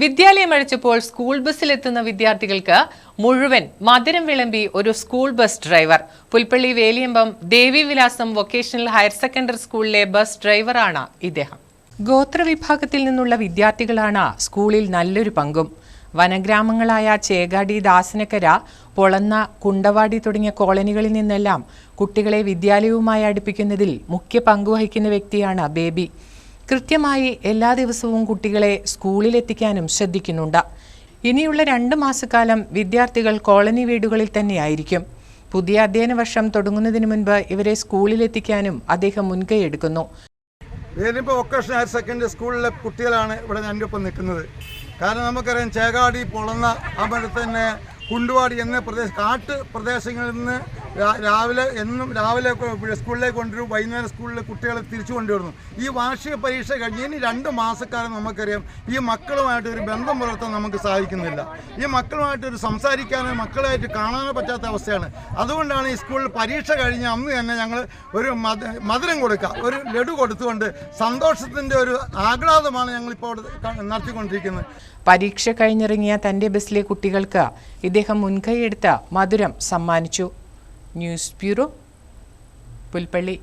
വിദ്യാലയം അഴിച്ചപ്പോൾ സ്കൂൾ ബസ്സിലെത്തുന്ന വിദ്യാർത്ഥികൾക്ക് മുഴുവൻ മധുരം വിളമ്പി ഒരു school bus driver. Pulpally Veliyambam Devivilasam vocational higher secondary സ്കൂളിലെ ബസ് ഡ്രൈവറാണ് ഇദ്ദേഹം. ഗോത്രവിഭാഗത്തിൽ നിന്നുള്ള വിദ്യാർത്ഥികളാണ് സ്കൂളിൽ നല്ലൊരു പങ്കും. വനഗ്രാമങ്ങളായ ചേകാടി ദാസനക്കര പൊളന്ന കുണ്ടവാടി തുടങ്ങിയ കോളനികളിൽ നിന്നെല്ലാം കുട്ടികളെ വിദ്യാലയവുമായി അടുപ്പിക്കുന്നതിൽ മുഖ്യ പങ്കുവഹിക്കുന്ന വ്യക്തിയാണ് ബേബി. കൃത്യമായി എല്ലാ ദിവസവും കുട്ടികളെ സ്കൂളിലെത്തിക്കാനും ശ്രദ്ധിക്കുന്നുണ്ട്. ഇനിയുള്ള രണ്ട് മാസക്കാലം വിദ്യാർത്ഥികൾ കോളനി വീടുകളിൽ തന്നെയായിരിക്കും. പുതിയ അധ്യയന വർഷം തുടങ്ങുന്നതിന് മുൻപ് ഇവരെ സ്കൂളിലെത്തിക്കാനും അദ്ദേഹം മുൻകൈയെടുക്കുന്നു വേലിമ്പ വൊക്കേഷണൽ ഹയർ സെക്കൻഡറി സ്കൂളിലെ കുട്ടികളാണ് ഇവിടെ എന്റെ ഒപ്പം നിൽക്കുന്നത്. കാരണം നമുക്കറിയാം ചേകാടി പൊളന്ന അതുപോലെ തന്നെ കുണ്ടുവാടി എന്ന പ്രദേശ കാട്ട് പ്രദേശങ്ങളിൽ നിന്ന് രാവിലെ എന്നും രാവിലെ സ്കൂളിലേക്ക് കൊണ്ടുവരും. വൈകുന്നേരം സ്കൂളിൽ കുട്ടികളെ തിരിച്ചു കൊണ്ടുവരുന്നു. ഈ വാർഷിക പരീക്ഷ കഴിഞ്ഞ് ഇനി രണ്ട് മാസക്കാലം നമുക്കറിയാം. ഈ മക്കളുമായിട്ട് ഒരു ബന്ധം പുലർത്താൻ നമുക്ക് സാധിക്കുന്നില്ല. ഈ മക്കളുമായിട്ട് ഒരു സംസാരിക്കാനോ മക്കളായിട്ട് കാണാനോ പറ്റാത്ത അവസ്ഥയാണ്. അതുകൊണ്ടാണ് ഈ സ്കൂളിൽ പരീക്ഷ കഴിഞ്ഞ് അന്ന് തന്നെ ഞങ്ങൾ ഒരു മധു മധുരം കൊടുക്കുക ഒരു ലഡു കൊടുത്തുകൊണ്ട് സന്തോഷത്തിന്റെ ഒരു ആഹ്ലാദമാണ് ഞങ്ങളിപ്പോൾ നടത്തിക്കൊണ്ടിരിക്കുന്നത്. പരീക്ഷ കഴിഞ്ഞിറങ്ങിയ തന്റെ ബസ്സിലെ കുട്ടികൾക്ക് ഇദ്ദേഹം മുൻകൈയെടുത്ത മധുരം സമ്മാനിച്ചു. News bureau Pulpally.